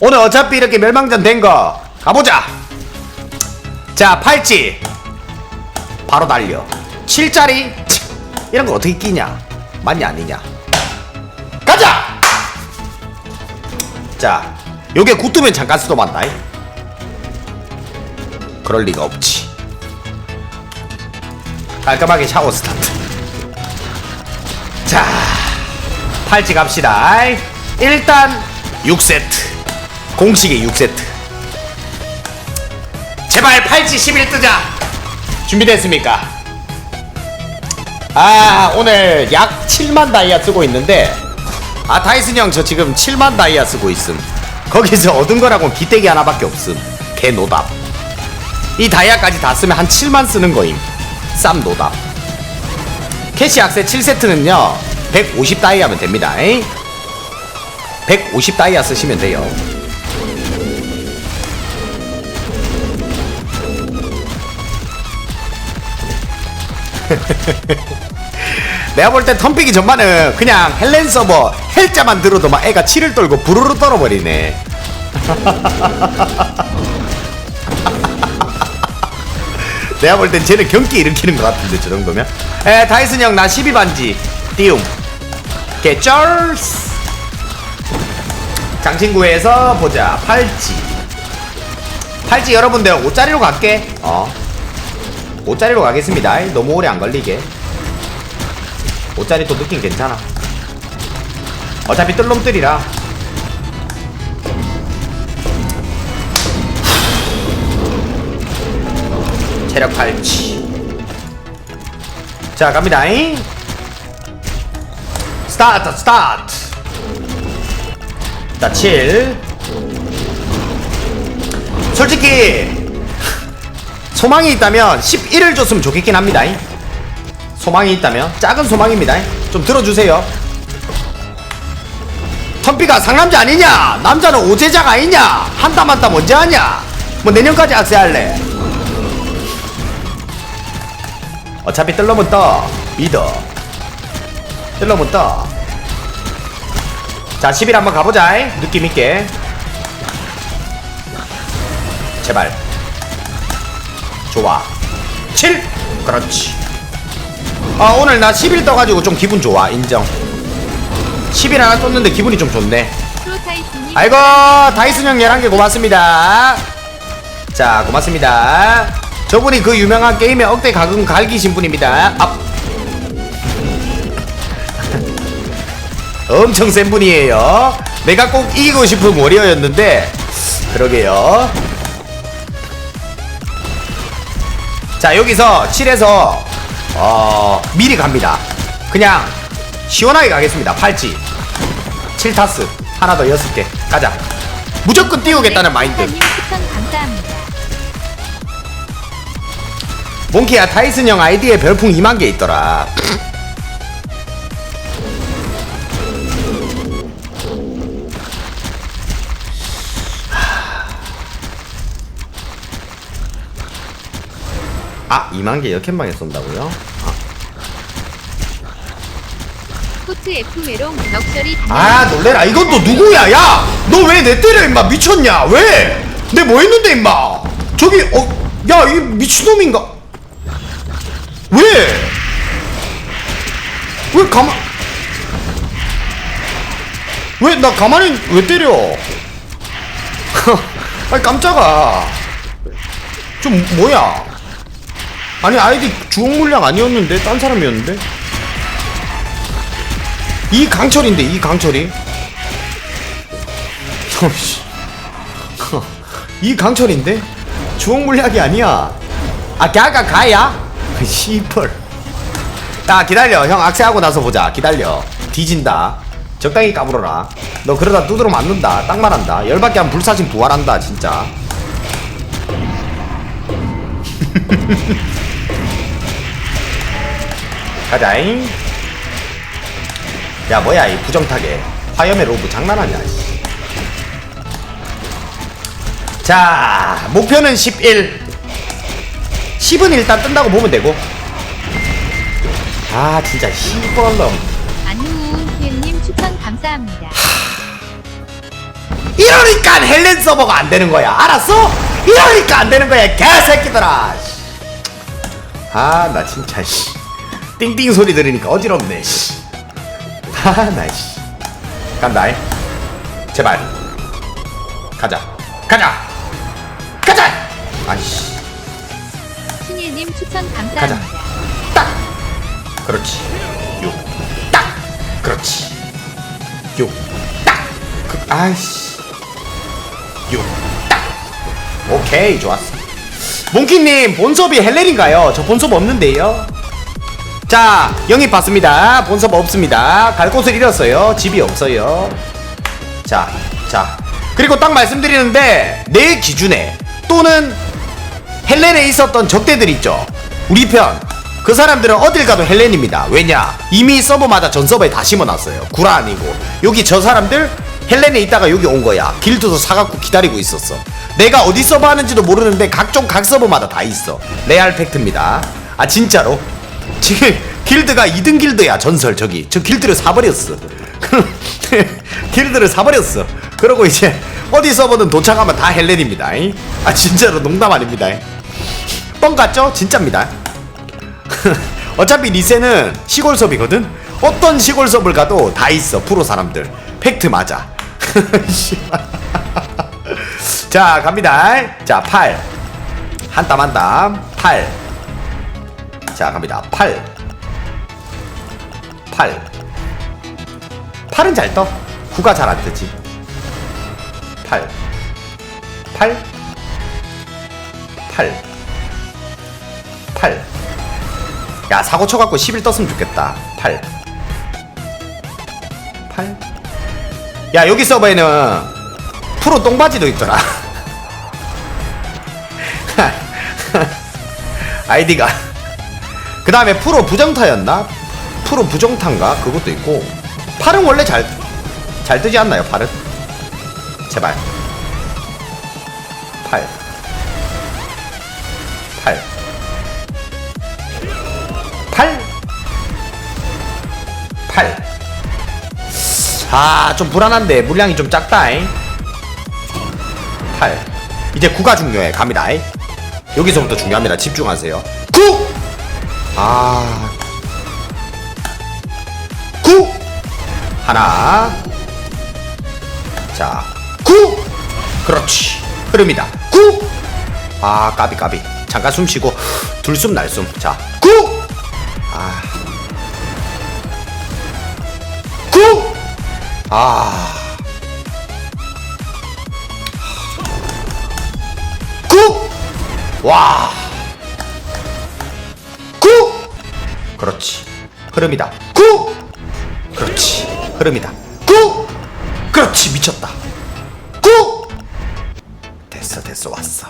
오늘 어차피 이렇게 멸망전 된 거 가보자. 자 팔찌. 바로 달려. 7짜리 이런 거 어떻게 끼냐? 맞냐 아니냐? 가자! 자 요게 굳으면 잠깐 쓰도 만다. 그럴 리가 없지. 깔끔하게 샤워 스타트. 자 팔찌 갑시다. 일단 6세트 공식의 6세트. 제발 팔찌 11 뜨자. 준비됐습니까? 아 오늘 약 7만 다이아 쓰고 있는데 아 다이슨 형 저 지금 7만 다이아 쓰고 있음. 거기서 얻은 거라고는 기대기 하나밖에 없음. 개 노답. 이 다이아까지 다 쓰면 한 7만 쓰는 거임. 쌈 노답. 캐시 악세 7세트는요 150 다이아면 됩니다. 150 다이아 쓰시면 돼요 내가 볼때 텀픽이 전반은 그냥 헬렌 서버 헬자만 들어도 막 애가 치를 떨고 부르르 떨어버리네. 내가 볼 땐 쟤는 경기 일으키는 것 같은데 저 정도면. 에 다이슨 형 나 12반지. 띄움. 개쩔스. 장친구에서 보자. 팔찌. 팔찌 여러분들 5짜리로 갈게. 어 5짜리로 가겠습니다. 너무 오래 안 걸리게. 5짜리 또 느낌 괜찮아. 어차피 뜰놈들이라. 체력 팔찌 자 갑니다잉? 스타트 스타트. 자7 솔직히 소망이 있다면 11을 줬으면 좋겠긴 합니다. 소망이 있다면 작은 소망입니다. 좀 들어주세요. 텀비가 상남자 아니냐? 남자는 오제자가 아니냐? 한땀 한땀 언제 하냐? 뭐 내년까지 악세할래. 어차피 뜰러면 떠. 믿어. 뜰러면 떠자 10일 한번 가보자. 느낌있게. 제발 좋아. 7 그렇지. 아 오늘 나 10일 떠가지고 좀 기분 좋아. 인정. 10일 하나 떴는데 기분이 좀 좋네. 아이고 다이슨 형 11개 고맙습니다. 자 고맙습니다. 저분이 그 유명한 게임의 억대 가금 갈기신 분입니다. 앞 엄청 센 분이에요. 내가 꼭 이기고 싶은 워리어였는데 그러게요 자 여기서 7에서 어 미리 갑니다. 그냥 시원하게 가겠습니다. 팔찌. 7타스. 하나 더 6개. 가자. 무조건 띄우겠다는 마인드. 님 추천 감사합니다. 몽키야 타이슨 형 아이디에 별풍 2만 개 있더라 아 2만 개 역행방에 쏜다고요? 스포츠 F 메롱 럭셔리 아 놀래라. 이건 또 누구야? 야! 너 왜 내 때려 임마? 미쳤냐? 왜? 내 뭐 했는데 임마? 저기 어 야 이 미친놈인가? 왜? 왜 가만 왜 나 가만히 왜 때려? 아니 깜짝아. 좀 뭐야 아니 아이디 주옥 물량 아니었는데 딴 사람이었는데? 이 강철인데 이 강철이? 어이씨. 이 강철인데? 주옥 물약이 아니야. 아 걔가 가야? 시펄 야 기다려. 형 악세하고 나서 보자. 기다려. 뒤진다. 적당히 까불어라. 너 그러다 두드러 맞는다. 딱 말한다. 열받게 하면 불사신 부활한다 진짜 가자잉. 야 뭐야 이 부정타게. 화염의 로브 장난하냐 씨. 자 목표는 11 10은 일단 뜬다고 보면 되고. 아 진짜 시벌럼 안우훈님 추천 감사합니다. 이러니까 헬렌 서버가 안 되는 거야. 알았어? 이러니까 안 되는 거야 개새끼들아 아나 진짜 씨 띵띵 소리 들으니까 어지럽네. 씨아나씨. 간다 이. 제발. 가자. 가자. 가자! 아이씨. 신일님 추천 가자. 감사합니다. 딱! 그렇지. 육딱! 그렇지. 육딱! 그, 아이씨. 육딱! 오케이 좋았어. 몽키님 본섭이 헬렌인가요? 저 본섭 없는데요 자 영입 받습니다 본섭 없습니다 갈 곳을 잃었어요 집이 없어요 자, 자. 그리고 딱 말씀드리는데 내 기준에 또는 헬렌에 있었던 적대들 있죠. 우리 편. 그 사람들은 어딜 가도 헬렌입니다. 왜냐? 이미 서버마다 전 서버에 다 심어놨어요. 구라 아니고. 여기 저 사람들 헬렌에 있다가 여기 온 거야. 길드도 사갖고 기다리고 있었어. 내가 어디 서버 하는지도 모르는데 각종 각 서버마다 다 있어. 레알 팩트입니다. 아 진짜로. 지금 길드가 2등 길드야 전설 저기. 저 길드를 사버렸어. 길드를 사버렸어. 그러고 이제 어디 서버든 도착하면 다 헬렌입니다. 잉? 아 진짜로 농담 아닙니다. 잉? 뻥 같죠? 진짜입니다. 어차피 리세는 시골 섭이거든. 어떤 시골 섭을 가도 다 있어 프로 사람들. 팩트 맞아. 자 갑니다. 자 8. 한 땀 한 땀. 8. 자 갑니다. 8. 8. 8은 잘 떠. 9가 잘 안 뜨지. 8. 8. 8. 8. 야, 사고 쳐갖고 11 떴으면 좋겠다. 8. 8. 야, 여기 서버에는 프로 똥바지도 있더라. 아이디가. 그 다음에 프로 부정타였나? 프로 부정타인가? 그것도 있고. 8은 원래 잘, 잘 뜨지 않나요, 8은? 제발. 8. 8. 8. 8. 아, 좀 불안한데 물량이 좀 작다잉. 8. 이제 9가 중요해. 갑니다. 잉. 여기서부터 중요합니다. 집중하세요. 9. 아. 9. 하나. 자, 9. 그렇지. 흐름이다. 9. 아, 까비 까비. 잠깐 숨 쉬고 둘숨 날숨. 자, 9. 아. 9. 아. 9. 와. 그렇지. 흐름이다. 9. 그렇지. 흐름이다. 9. 그렇지. 미쳤다. 9. 됐어 됐어 왔어.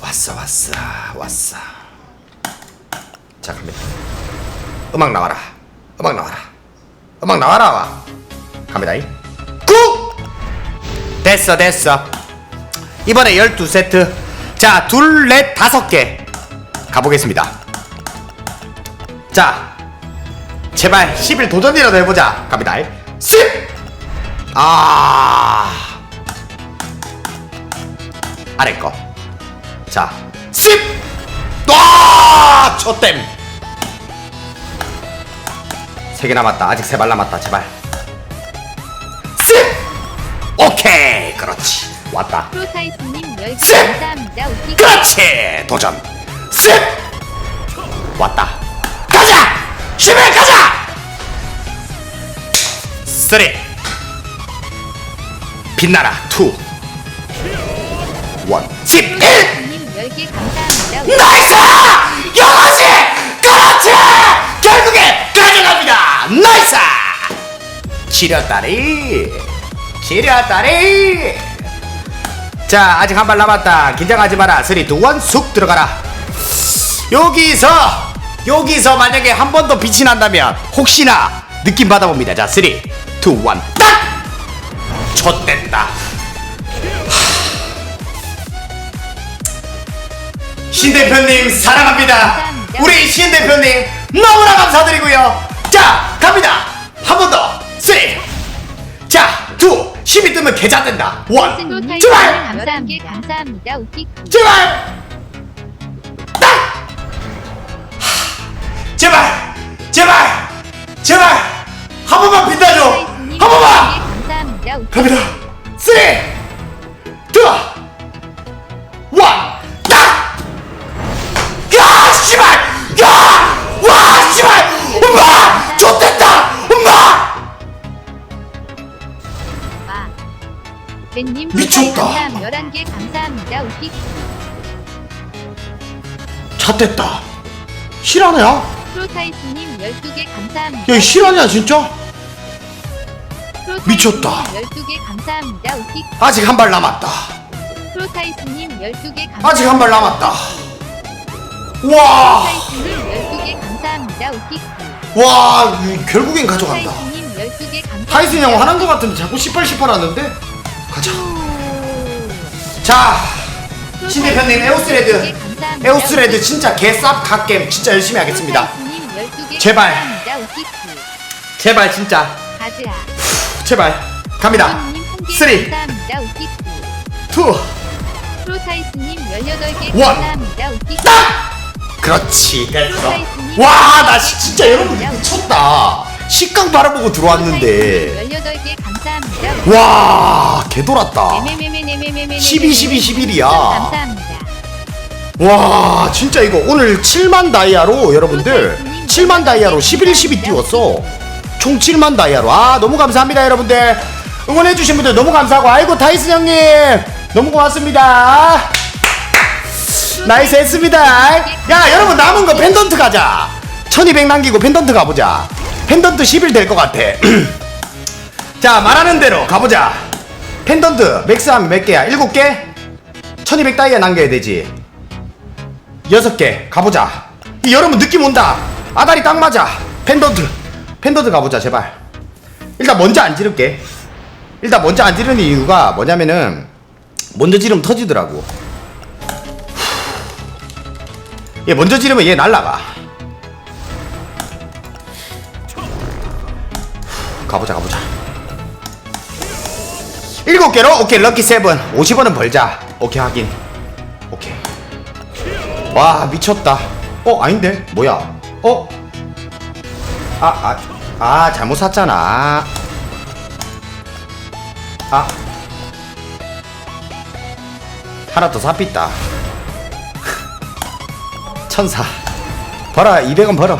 왔어 왔어 왔어. 자 갑니다. 음악 나와라. 음악 나와라. 음악 나와라 와. 갑니다. 9. 됐어 됐어. 이번에 12세트. 자, 둘, 넷, 다섯 개. 가보겠습니다. 자, 제발 10일 도전이라도 해보자. 갑니다. 10! 아. 아래 거. 자, 10! 와! 초댐! 세개 남았다. 아직 세발 남았다. 제발. 10! 오케이! 그렇지. 왔다. 프로타이스님 열개 셋! 감사합니다. 웃기 그렇지! 도전! 10! 왔다. 10일 가자! 3 빛나라 2 1 11님 열개 감사합니다. 웃기 나이스! 이거지! 그렇지! 결국에 가져갑니다! 나이스! 지렸다리! 지렸다리! 자, 아직 한 발 남았다. 긴장하지 마라. 3, 2, 1, 쑥 들어가라. 여기서, 여기서 만약에 한 번 더 빛이 난다면, 혹시나 느낌 받아봅니다. 자, 3, 2, 1, 딱! 좆됐다. 신 대표님 사랑합니다. 우리 신 대표님 너무나 감사드리고요. 자 갑니다. 한 번 더. 쓰리. 자, 투, 10이 뜨면 계좌 된다 원 스노타이님 제발 감사합니다. 감사합니다. 제발 잣됐다. 실화냐? 프로타이스님 12개 감사합니다. 야, 이 실화냐, 진짜? 프로타이스님 미쳤다. 12개 감사합니다. 우키키. 아직 한 발 남았다. 프로타이스님 12개 감사합니다. 아직 한 발 남았다. 와, 프로타이스님 12개 감사합니다. 이- 결국엔 가져간다. 프로타이스님 12개 감사합니다. 타이슨 형 화난 것 같은데 자꾸 시뻘시뻘 하는데? 가자. 자, 신 대표님 에오스레드. 에오스레드 진짜 개쌉 갓겜 진짜 열심히 하겠습니다. 제발. 제발 진짜. 후, 제발. 갑니다. 3 2 1 딱! 그렇지 됐어. 와나 진짜 여러분 미쳤다. 식강 바라보고 들어왔는데. 와개 돌았다. 12 12 11이야 감사합니다. 와 진짜 이거. 오늘 7만 다이아로 여러분들. 7만 다이아로 11, 12 띄웠어. 총 7만 다이아로. 아 너무 감사합니다 여러분들. 응원해주신 분들 너무 감사하고. 아이고 타이슨 형님. 너무 고맙습니다. 나이스 했습니다. 야 여러분 남은 거 펜던트 가자. 1200 남기고 펜던트 가보자. 펜던트 11될것 같아. 자 말하는 대로 가보자. 펜던트 맥스 하면 몇 개야? 7개? 1200 다이아 남겨야 되지 여섯 개 가보자. 이 여러분 느낌 온다. 아다리 딱 맞아. 펜던트. 펜던트 가보자 제발. 일단 먼저 안 지를게. 일단 먼저 안 지르는 이유가 뭐냐면은 먼저 지르면 터지더라고. 얘 먼저 지르면 얘 날라가. 가보자 가보자. 일곱 개로 오케이 럭키 세븐 50원은 벌자. 오케이 하긴. 와 미쳤다. 어 아닌데? 뭐야? 어? 아아 아, 잘못 샀잖아. 아. 하나 더 삽있다. 천사. 벌어 200원 벌어.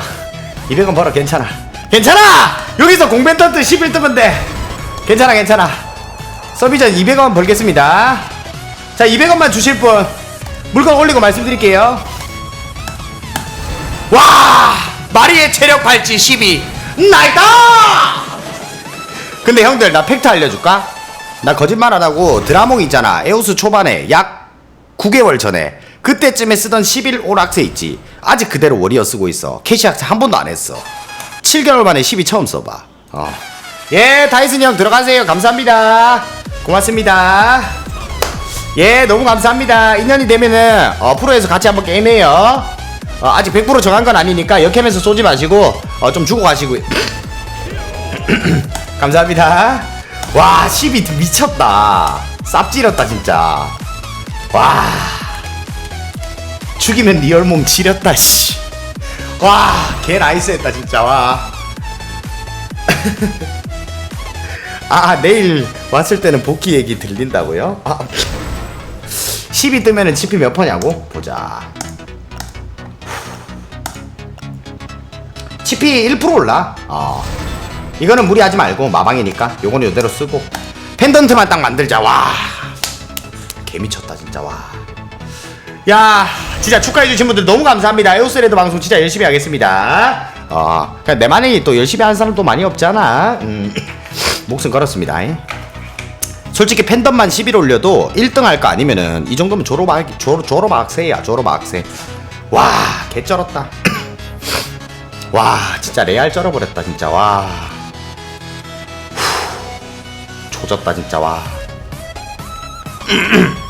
200원 벌어 괜찮아. 괜찮아! 여기서 공벤턴트 11 뜨면 돼. 괜찮아 괜찮아. 서비전 200원 벌겠습니다. 자 200원만 주실 분 물건 올리고 말씀드릴게요. 와! 마리의 체력 발찌 12. 나이다! 근데 형들 나 팩트 알려줄까? 나 거짓말 안 하고 드라몽 있잖아. 에오스 초반에 약 9개월 전에 그때쯤에 쓰던 11 오락세 있지. 아직 그대로 워리어 쓰고 있어. 캐시학세 한 번도 안 했어. 7개월 만에 12 처음 써봐. 어. 예, 다이슨 형 들어가세요. 감사합니다. 고맙습니다. 예, 너무 감사합니다. 인연이 되면은 어, 프로에서 같이 한번 게임해요. 어, 아직 100% 정한 건 아니니까 역캠에서 쏘지 마시고 어, 좀 주고 가시고. 감사합니다. 와, 12 미쳤다. 쌉지렸다 진짜. 와. 죽이면 리얼몸 지렸다 씨. 와, 개 나이스했다 진짜 와. 아, 내일 왔을 때는 복귀 얘기 들린다고요? 아. 10이 뜨면은 치피 몇 퍼냐고? 보자. 치피 1% 올라. 어. 이거는 무리하지 말고 마방이니까 요거는 요대로 쓰고 펜던트만 딱 만들자. 와. 개 미쳤다 진짜 와. 야, 진짜 축하해 주신 분들 너무 감사합니다. 에오스레드 방송 진짜 열심히 하겠습니다. 어, 그냥 내만이 또 열심히 하는 사람 도 많이 없잖아. 음, 목숨 걸었습니다. 솔직히 팬덤만 11 올려도 1등 할 거 아니면은 이 정도면 졸업 졸업 졸업 학세야 졸업 학세. 와 개쩔었다. 와 진짜 레알 쩔어버렸다 진짜 와. 후, 조졌다 진짜 와.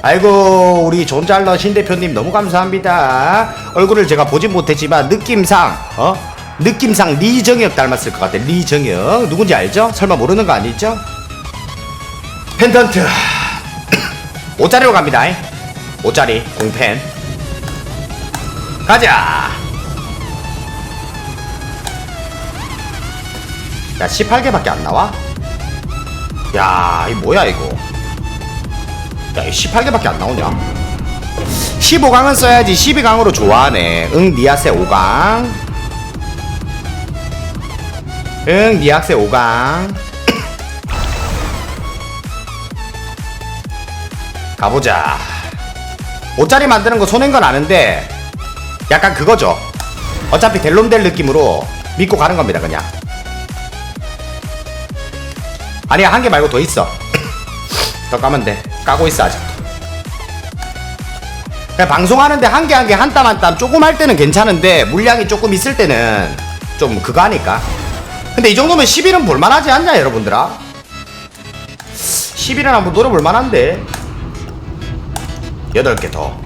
아이고 우리 존잘러 신 대표님 너무 감사합니다. 얼굴을 제가 보진 못했지만 느낌상 어 느낌상 리정혁 닮았을 것 같아. 리정혁. 누군지 알죠? 설마 모르는 거 아니죠? 펜던트. 5짜리로 갑니다. 5짜리 공펜. 가자. 야, 18개밖에 안 나와? 야, 이 뭐야 이거? 야, 이 18개밖에 안 나오냐? 15강은 써야지 12강으로 좋아하네. 응, 니아세 5강. 응, 니아세 5강. 가보자. 5짜리 만드는 거 손해인 건 아는데, 약간 그거죠. 어차피 델롬델 느낌으로 믿고 가는 겁니다, 그냥. 아니야, 한 개 말고 더 있어. 더 까면 돼. 까고 있어, 아직도. 방송하는데 한 개 한 개 한 땀 한 땀 조금 할 때는 괜찮은데 물량이 조금 있을 때는 좀 그거 하니까 근데 이 정도면 10일은 볼만하지 않냐 여러분들아? 10일은 한번 노려볼 만한데. 8개 더.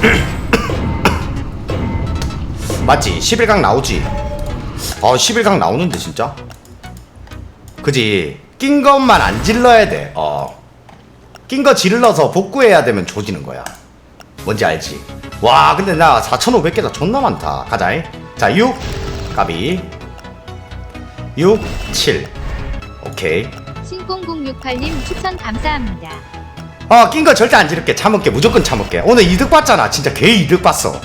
맞지? 11강 나오지? 어 11강 나오는데 진짜? 그지? 낀 것만 안 질러야 돼 어 낀 거 질러서 복구해야 되면 조지는 거야. 뭔지 알지? 와 근데 나 4,500개다. 존나 많다. 가자. 자 6, 까비 6, 7 오케이. 신공공육팔님 추천 감사합니다. 어 낀 거 절대 안 지를게. 참을게. 무조건 참을게. 오늘 이득 봤잖아. 진짜 개 이득 봤어.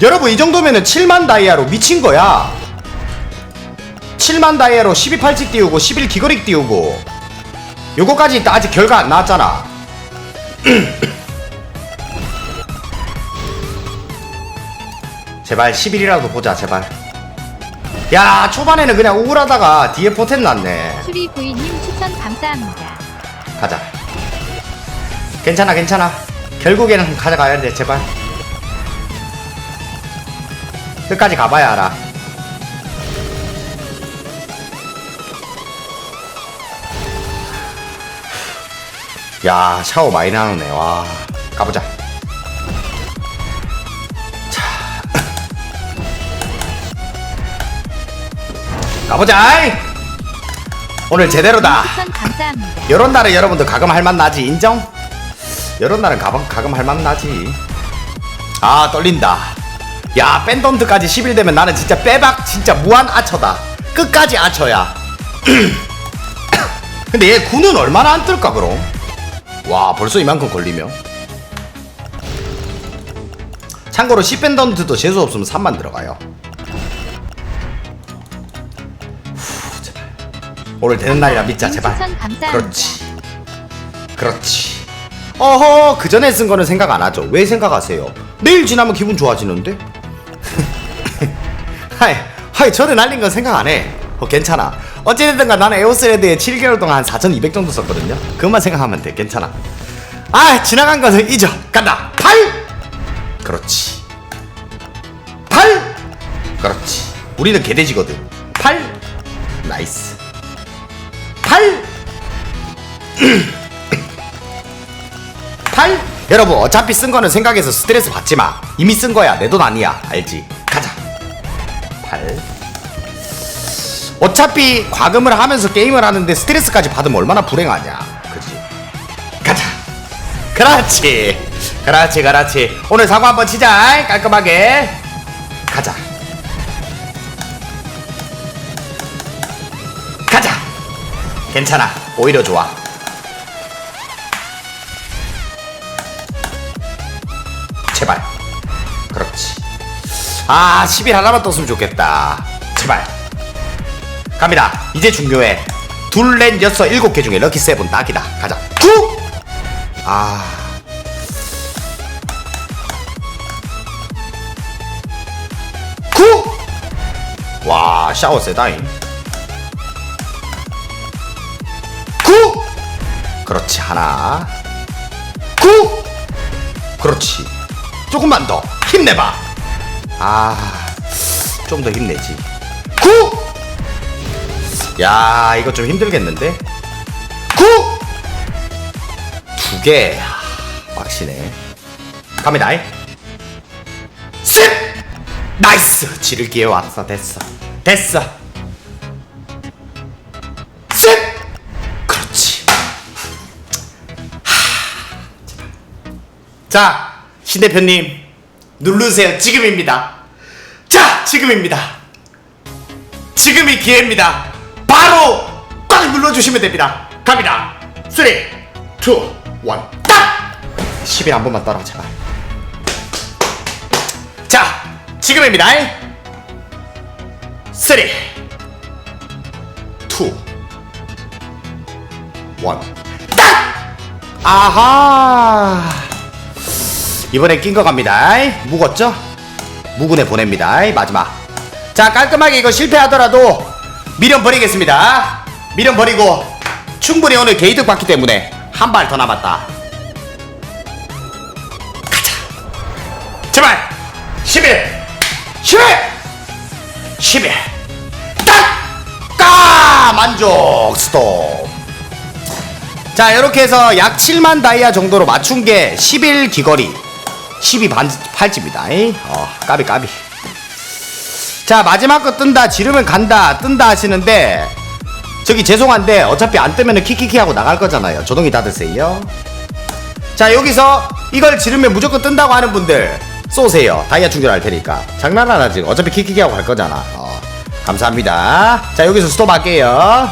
여러분 이 정도면은 7만 다이아로 미친 거야. 7만 다이아로 12팔찌 띄우고 11 귀걸이 띄우고 요거까지 아직 결과 안 나왔잖아. 제발 10일이라도 보자 제발 야 초반에는 그냥 우울하다가 뒤에 포텐 났네 수리 부인님 추천 감사합니다. 가자. 괜찮아, 괜찮아. 결국에는 가져가야 돼, 제발. 끝까지 가봐야 알아. 야, 샤워 많이 나오네. 와, 가보자. 자, 가보자. 오늘 제대로다. 추천 감사합니다. 이런 날은 여러분들 가끔 할맛 나지 인정? 이런 날은 가끔 가끔 할맛 나지. 아 떨린다. 야 밴덤드까지 10일 되면 나는 진짜 빼박 진짜 무한 아처다. 끝까지 아처야. 근데 얘 군은 얼마나 안 뜰까 그럼? 와 벌써 이만큼 걸리면. 참고로 10밴덤드도 재수 없으면 3만 들어가요. 오늘 되는 날이라 믿자 제발. 추천 감사합니다. 그렇지. 그렇지. 어허, 그 전에 쓴 거는 생각 안 하죠. 왜 생각하세요? 내일 지나면 기분 좋아지는데? 하이, 하이, 전에 날린 건 생각 안 해. 어, 괜찮아. 어찌됐든가 나는 에오스레드에 7개월 동안 한4,200 정도 썼거든요. 그것만 생각하면 돼. 괜찮아. 아, 지나간 것은 잊어. 간다. 8! 그렇지. 8! 그렇지. 우리는 개돼지거든. 8! 나이스. 8! 8 여러분 어차피 쓴 거는 생각해서 스트레스 받지 마. 이미 쓴 거야. 내 돈 아니야. 알지? 가자. 8 어차피 과금을 하면서 게임을 하는데 스트레스까지 받으면 얼마나 불행하냐. 그지? 가자. 그렇지. 그렇지 그렇지. 오늘 사고 한번 치자. 깔끔하게. 가자 가자 괜찮아. 오히려 좋아. 제발. 그렇지. 아 10일 하나만 떴으면 좋겠다. 제발. 갑니다. 이제 중요해. 둘 넷 여섯 일곱 개 중에 럭키 세븐 딱이다. 가자. 구! 아. 구! 와 샤워 세다잉 구! 그렇지 하나 구! 그렇지. 조금만 더 힘내봐. 아, 좀 더 힘내지. 구! 야, 이거 좀 힘들겠는데? 구! 두 개. 하, 빡시네. 갑니다. 셋! 나이스 지를기에 왔어 됐어 됐어 자 신 대표님 누르세요. 지금입니다. 자 지금입니다. 지금이 기회입니다. 바로 꽉 눌러주시면 됩니다. 갑니다. 3 2 1 딱! 10일 한 번만 따라 제발. 자 지금입니다. 3 2 1 딱! 아하 이번에 낀거 갑니다. 묵었죠? 무군에 보냅니다. 마지막. 자 깔끔하게 이거 실패하더라도 미련 버리겠습니다. 미련 버리고 충분히 오늘 게이득 받기 때문에 한 발 더 남았다. 가자. 제발. 11 11 11 딱! 까! 만족. 스톱. 자 이렇게 해서 약 7만 다이아 정도로 맞춘 게 11 귀걸이 12 반, 팔찌입니다 어 까비 까비. 자 마지막 거 뜬다. 지르면 간다. 뜬다 하시는데 저기 죄송한데 어차피 안 뜨면은 키키키 하고 나갈 거잖아요. 조동이 닫으세요. 자 여기서 이걸 지르면 무조건 뜬다고 하는 분들 쏘세요. 다이아 충전할 테니까. 장난 안 하지 어차피 키키키 하고 갈 거잖아. 어, 감사합니다. 자 여기서 스톱 할게요